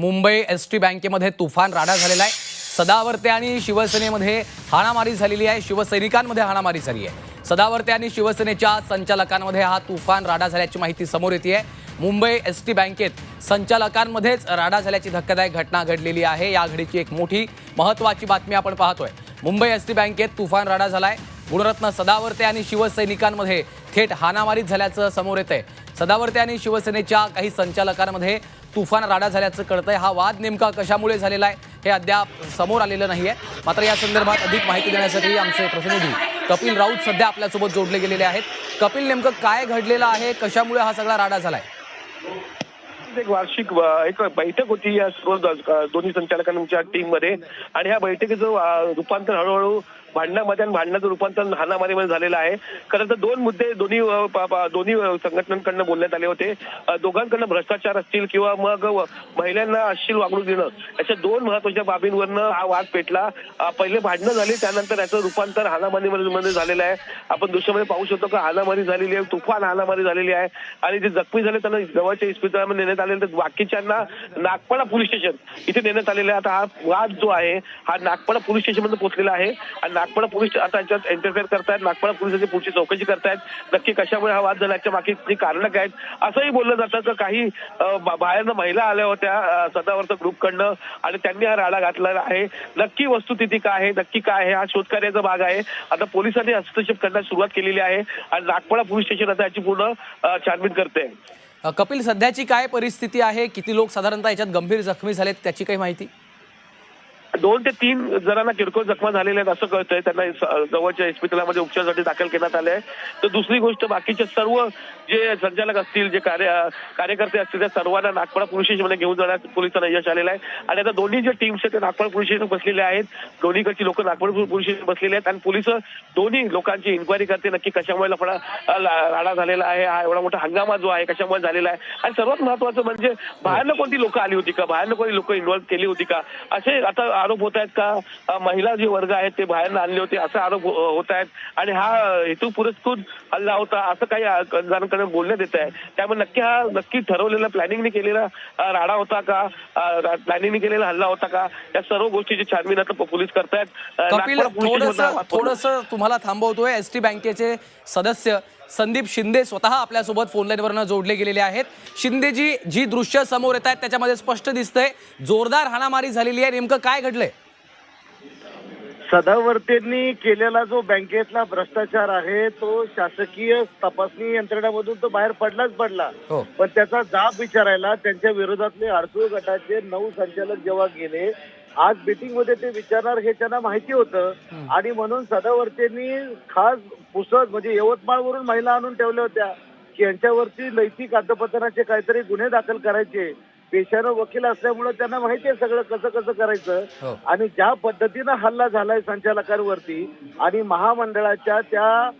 Mumbai S T बँकेमध्ये तुफान राडा झालेला आहे. सदावर्ते आणि शिवसेनेमध्ये हाणामारी झालेली आहे. शिवसैनिकांमध्ये हाणामारी झाली आहे. सदावर्ते आणि शिवसेनेच्या संचालकांमध्ये हा तुफान राडा झाल्याची माहिती समोर येते आहे मुंबई एस टी बँकेत संचालकांमध्येच राडा झाल्याची धक्कादायक घटना घडलेली आहे. या घडीची एक मोठी महत्त्वाची बातमी आपण पाहतोय. मुंबई एस टी बँकेत तुफान राडा झाला आहे गुणरत्न सदावर्ते आणि शिवसैनिकांमध्ये थेट हाणामारीत झाल्याचं समोर येत आहे सदावर्ते आणि शिवसेनेच्या काही संचालकांमध्ये तुफान राडा झाल्याचं कळतंय. हा वाद नेमका कशामुळे झालेला आहे हे अद्याप समोर आलेलं नाही आहे मात्र या संदर्भात अधिक माहिती देण्यासाठी आमचे प्रतिनिधी कपिल राऊत सध्या आपल्यासोबत जोडले गेलेले आहेत. कपिल नेमकं काय घडलेलं आहे? कशामुळे हा सगळा राडा झालाय? एक वार्षिक एक बैठक होती या सर्व दोन्ही संचालकांच्या टीममध्ये. आणि ह्या बैठकीचं रूपांतर हळूहळू भांडणामध्ये आणि भांडणाचं रूपांतर हाणामारीमध्ये झालेलं आहे. खरं तर दोन मुद्दे दोन्ही दोन्ही संघटनांकडनं बोलण्यात आले होते. दोघांकडनं भ्रष्टाचार असतील किंवा मग महिलांना अश्लील वागणूक देणं अशा दोन महत्त्वाच्या बाबींवरनं हा वाद पेटला. पहिले भांडणं झाली त्यानंतर याचं रूपांतर हानामारीमध्ये मध्ये झालेलं आहे. आपण दृश्यामध्ये पाहू शकतो का हानामारी झालेली आहे तुफान हानामारी झालेली आहे. आणि जे जखमी झाले त्यांना जवळच्या इस्पितळामध्ये नेण्यात आले तर बाकीच्यांना नागपाडा पोलीस स्टेशन इथे नेण्यात आलेलं आहे. आता हा वाद जो आहे हा नागपाडा पोलीस स्टेशनमध्ये पोहोचलेला आहे. आणि नागपाडा पोलीस आता याच्यात इंटरफेअर करतायत. नागपाडा पोलिसांची पुढची चौकशी करतायत. नक्की कशामुळे हा वाद झाला याच्या मागची कारणं काय आहेत असंही बोललं जातं की काही बाहेरनं महिला आल्या होत्या सदावरचं ग्रुपकडनं आणि त्यांनी हा राडा घातलेला आहे. नक्की वस्तुस्थिती काय आहे नक्की काय आहे हा शोधकार्याचा भाग आहे. आता पोलिसांनी हस्तक्षेप करण्यास सुरुवात केलेली आहे आणि नागपाडा पोलीस स्टेशन आता याची पूर्ण छानबीन करते. कपिल सध्याची काय परिस्थिती आहे? किती लोक साधारणतः याच्यात गंभीर जखमी झालेत त्याची काही माहिती? दोन ते तीन जणांना किरकोळ जखमा झालेल्या आहेत असं कळतंय. त्यांना जवळच्या इस्पितळामध्ये उपचारासाठी दाखल करण्यात आले आहे तर दुसरी गोष्ट बाकीचे सर्व जे संचालक असतील जे कार्य कार्यकर्ते असतील त्या सर्वांना नागपूर पोलीस स्टेशनमध्ये घेऊन जाण्यात पोलिसांना यश आलेलं आहे. आणि आता दोन्ही जे टीम्स आहेत ते नागपूर पोलीस स्टेशन बसलेले आहेत. दोन्हीकडची लोक नागपूर पोलीस स्टेशन बसलेले आहेत. आणि पोलीस दोन्ही लोकांची इन्क्वायरी करते नक्की कशामुळे लफडा राडा झालेला आहे हा एवढा मोठा हंगामा जो आहे कशामुळे झालेला आहे. आणि सर्वात महत्वाचं म्हणजे बाहेरनं कोणती लोक आली होती का? बाहेरनं कोणी लोक इन्व्हॉल्व्ह केली होती का? असे आता आरोप होत आहेत का? महिला जे वर्ग आहेत ते बाहेरनं आणले होते असे आरोप हो- होत आहेत. आणि हा हेतू पुरस्कृत हल्ला होता असं काही जणांकडे बोलण्यात येत आहे. त्यामुळे नक्की हा नक्की ठरवलेला प्लॅनिंगने केलेला राडा होता का? प्लॅनिंगने केलेला हल्ला होता का? या सर्व गोष्टीची छानबीन आता पोलीस करतायत. थोडस तुम्हाला थांबवतोय एस टी बँकेचे सदस्य. संदीप शिंदे स्वतः आपल्यासोबत फोन लाईनवरनं जोडले गेलेले आहेत. शिंदेजी जी दृश्य समोर येत आहेत त्याच्यामध्ये स्पष्ट दिसतंय. जोरदार हाणामारी झालेली आहे. नेमकं काय घडलंय? सदावर्तेंनी केलेला जो बँकेतला भ्रष्टाचार आहे तो शासकीय तपासणी यंत्रणेमधून तो बाहेर पडलाच पडला. हो. पण त्याचा जाब विचारायला त्यांच्या विरोधातले अडसूळ गटाचे नऊ संचालक जेव्हा गेले आज मीटिंगमध्ये ते विचारणार हे त्यांना माहिती होतं. आणि म्हणून सदावर्तेंनी खास पुसद म्हणजे यवतमाळवरून महिला आणून ठेवल्या होत्या की यांच्यावरती नैतिक कागदपत्राचे काहीतरी गुन्हे दाखल करायचे. पेशानं वकील असल्यामुळे त्यांना माहिती आहे सगळं कसं कसं करायचं. हो. आणि ज्या पद्धतीनं हल्ला झालाय संचालकांवरती आणि महामंडळाच्या त्या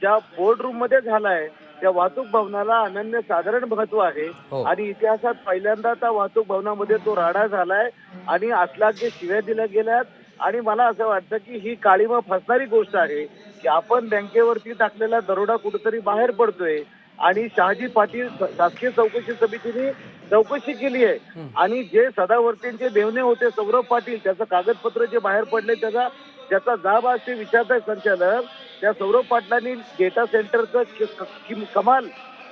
ज्या बोर्ड रूममध्ये झालाय त्या वाहतूक भवनाला अनन्य साधारण महत्त्व आहे. हो. आणि इतिहासात पहिल्यांदा त्या वाहतूक भवनामध्ये तो राडा झालाय आणि असलागे शिव्या दिल्या गेल्यात. आणि मला असं वाटतं की ही काळीमा फसणारी गोष्ट आहे की आपण बँकेवरती टाकलेला दरोडा कुठेतरी बाहेर पडतोय. आणि शहाजी पाटील शासकीय चौकशी समितीने चौकशी केली आहे. आणि जे सदावर्तींचे बेवणे होते सौरभ पाटील त्याचं कागदपत्र जे बाहेर पडले त्याचा ज्याचा जाब आज ते विचारताय संचालक त्या सौरभ पाटलांनी डेटा सेंटरचं कमाल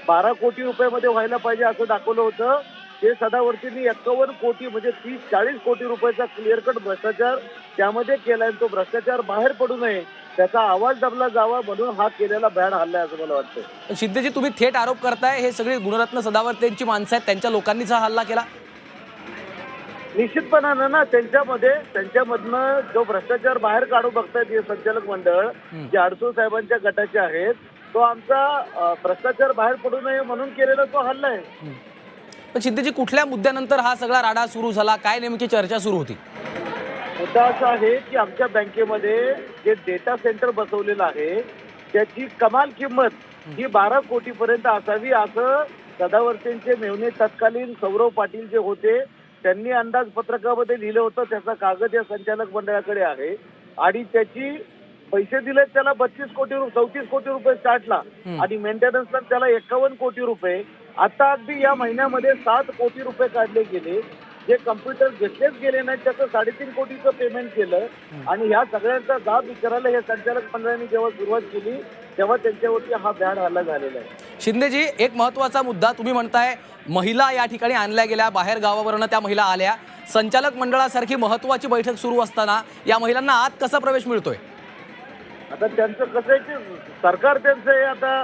बारा कोटी रुपयामध्ये व्हायला पाहिजे असं दाखवलं होतं. ते सदावर्तींनी एक्कावन्न कोटी म्हणजे तीस चाळीस कोटी रुपयाचा क्लिअर कट भ्रष्टाचार त्यामध्ये केलाय तो भ्रष्टाचार बाहेर पडू नये त्याचा आवाज दबला जावा म्हणून हा केलेला बॅड हल्ला आहे असं मला वाटतं पण तुम्ही थेट आरोप करताय हे सगळे गुणरत्न सदावर्तींची माणसं आहेत त्यांच्या लोकांनीच हा हल्ला केला. निश्चितपणानं ना त्यांच्यामध्ये त्यांच्यामधनं जो भ्रष्टाचार बाहेर काढू बघतायत हे संचालक मंडळ जे अडसूळ साहेबांच्या गटाचे आहेत तो आमचा भ्रष्टाचार बाहेर पडू नये म्हणून केलेला तो हल्ला आहे. पण शिंदेजी कुठल्या मुद्द्यानंतर हा सगळा राडा सुरू झाला? काय नेमकी चर्चा सुरू होती? मुद्दा असा आहे की आमच्या बँकेमध्ये जे डेटा सेंटर बसवलेलं आहे त्याची कमाल किंमत ही बारा कोटी पर्यंत असावी असं सदावर्तेंचे मेवणे तत्कालीन सौरव पाटील जे होते त्यांनी अंदाजपत्रकामध्ये लिहिलं होतं त्याचा कागद या संचालक मंडळाकडे आहे. आणि त्याची पैसे दिले त्याला बत्तीस कोटी रु- चौतीस कोटी रुपये स्टार्टला. आणि मेंटेनन्सला त्याला एकावन्न कोटी रुपये. आता अगदी या महिन्यामध्ये सात कोटी रुपये काढले गेले. जे कम्प्युटर घेतलेच गेले नाहीत त्याचं साडेतीन कोटीचं पेमेंट केलं. आणि ह्या सगळ्यांचा जाब विचारायला हे संचालक मंडळाने जेव्हा सुरुवात केली तेव्हा त्यांच्यावरती हा बॅड हल्ला झालेला आहे. शिंदेजी एक महत्त्वाचा मुद्दा तुम्ही म्हणताय महिला या ठिकाणी आणल्या गेल्या बाहेर गावावरनं त्या महिला आल्या. संचालक मंडळासारखी महत्वाची बैठक सुरू असताना या महिलांना आत कसा प्रवेश मिळतोय? आता त्यांचं कसं आहे की सरकार त्यांचं हे आता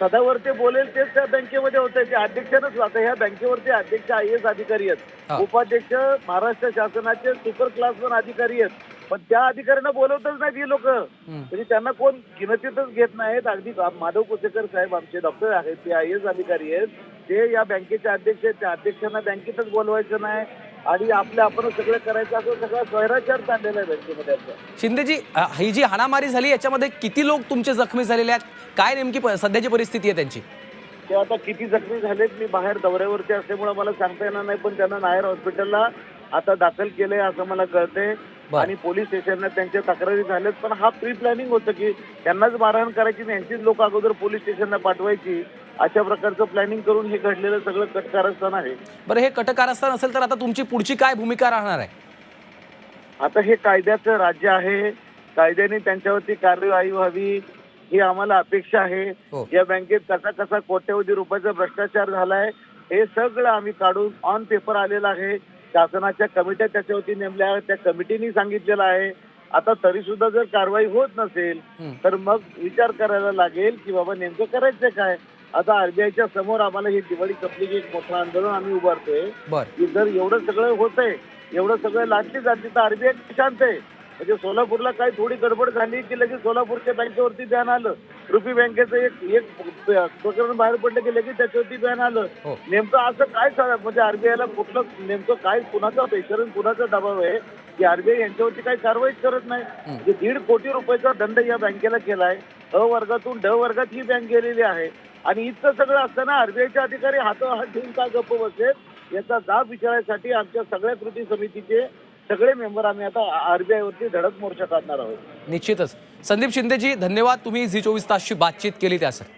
सदावरती बोलेल तेच त्या बँकेमध्ये होतंय. ते अध्यक्षानंच आता ह्या बँकेवरती अध्यक्ष आय एस अधिकारी. आहेत. उपाध्यक्ष महाराष्ट्र शासनाचे सुपर क्लास वन अधिकारी आहेत. पण त्या अधिकाऱ्यांना बोलवतच नाहीत ही लोक. म्हणजे त्यांना कोण गिनतीतच घेत नाहीत. अगदी माधव कुसेकर साहेब आमचे डॉक्टर आहेत ते आय एस अधिकारी आहेत. ते या बँकेचे अध्यक्ष आहेत. त्या अध्यक्षांना बँकेतच बोलवायचं नाही. आणि आपलं आपणच सगळं करायचं असं सगळा स्वैराचार चाललेला आहे बँकेमध्ये शिंदेजी ही जी हाणामारी झाली याच्यामध्ये किती लोक तुमचे जखमी झालेले आहेत? काय नेमकी सध्याची परिस्थिती आहे त्यांची? ते आता किती जखमी झालेत मी बाहेर दौऱ्यावरती असल्यामुळे मला सांगता येणार नाही पण त्यांना नायर हॉस्पिटलला आता दाखल केलंय असं मला कळतंय. आणि पोलीस स्टेशनला त्यांच्या तक्रारी झाल्यात पण हा प्री प्लॅनिंग होतं की त्यांनाच मारहाण करायची आणि यांचीच लोक अगोदर पोलीस स्टेशनला पाठवायची. अशा प्रकारचं प्लॅनिंग करून हे घडलेलं सगळं कटकारस्थान आहे. बरं हे कटकारस्थान असेल तर आता तुमची पुढची काय भूमिका राहणार आहे? आता हे कायद्याचं राज्य आहे. कायद्याने त्यांच्यावरती कार्यवाही व्हावी ही आम्हाला अपेक्षा आहे. हो. या बँकेत कसा कसा कोट्यवधी रुपयाचा भ्रष्टाचार झालाय हे सगळं आम्ही काढून ऑन पेपर आलेलं आहे. शासनाच्या कमिट्या त्याच्यावरती नेमल्या आहेत. त्या कमिटीने सांगितलेलं आहे. आता तरी सुद्धा जर कारवाई होत नसेल. तर मग विचार करायला लागेल की बाबा नेमकं करायचं काय? आता आरबीआयच्या समोर आम्हाला ही दिवाळी संपली की एक मोठं आंदोलन आम्ही उभारतोय. की जर एवढं सगळं होतंय एवढं सगळं लाटली जाते तर आरबीआय शांत आहे. म्हणजे सोलापूरला काही थोडी गडबड झाली की लगेच सोलापूरच्या बँकेवरती बॅन आलं. रुपी बँकेचं एक एक प्रकरण बाहेर पडलं की लगेच त्याच्यावरती बॅन आलं. हो. नेमकं असं काय म्हणजे आरबीआयला कुठलं नेमकं काय कुणाचा प्रेशर कुणाचा दबाव आहे की आरबीआय यांच्यावरती काही कारवाईच करत नाही? म्हणजे दीड कोटी रुपयाचा दंड या बँकेला केलाय. अ वर्गातून ड वर्गात ही बँक गेलेली आहे. आणि इतकं सगळं असताना आरबीआयचे अधिकारी हातो हात ठेवून का गप्प बसलेत? याचा जाब विचारायसाठी आमच्या सगळ्या कृती समितीचे सगळे मेंबर आम्ही आता आरबीआय वरती धडक मोर्चा काढणार आहोत. निश्चितच. संदीप शिंदेजी धन्यवाद. तुम्ही झी चोवीस तासची बातचीत केली त्यासाठी.